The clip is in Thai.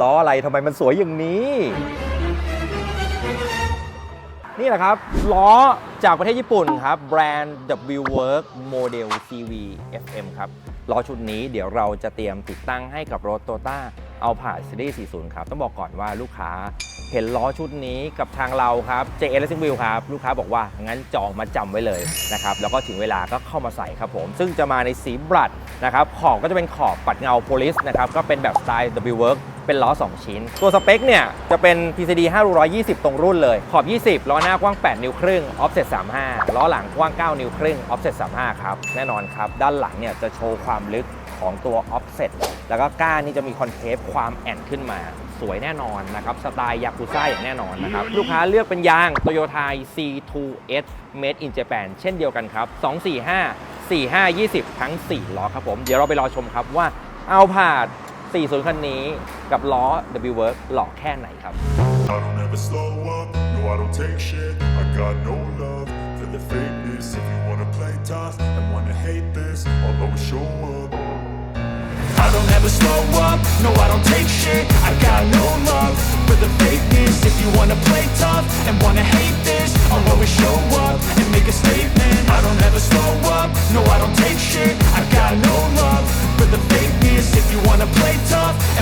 ล้ออะไรทำไมมันสวยอย่างนี้ นี่แหละครับ ล้อจากประเทศญี่ปุ่นครับ แบรนด์ W Work Model CV FM ครับ ล้อชุดนี้เดี๋ยวเราจะเตรียมติดตั้งให้กับรถ Toyota เอาผ่า Series 40 ครับ ต้องบอกก่อนว่าลูกค้าเห็นล้อชุดนี้กับทางเราครับ JL Racing Wheel ครับ ลูกค้าบอกว่า งั้นจองมาจำไว้เลยนะครับ แล้วก็ถึงเวลาก็เข้ามาใส่ครับผม ซึ่งจะมาในสีบลัดนะครับ ขอบก็จะเป็นขอบปัดเงาโพลิสนะครับ ก็เป็นแบบสไตล์ W Work เป็นล้อ 2 ชิ้น ตัวสเปคเนี่ยจะเป็น PCD 520 ตรงรุ่นเลย ขอบ 20 ล้อหน้ากว้าง 8 นิ้วครึ่ง offset 35 ล้อหลังกว้าง 9 นิ้วครึ่ง offset 35 ครับ แน่นอนครับ ด้านหลังเนี่ยจะโชว์ความลึกของตัว offset แล้วก็ก้านนี่จะมีคอนเคฟความแอนขึ้นมาสวยแน่นอนนะครับ สไตล์ยากุซ่าอย่างแน่นอนนะครับ ลูกค้าเลือกเป็นยาง Toyota C2S Made in Japan เช่นเดียวกันครับ 245 4520 ทั้ง 4 ล้อครับผม เดี๋ยวเราไปรอชมครับว่าเอาผ่าน 40 คันนี้กับล้อ W Work หล่อแค่ไหนครับ I don't ever slow up, no I don't take shit I got no love for the fakeness If you wanna play tough and wanna hate this I'll always show up I don't ever slow up, no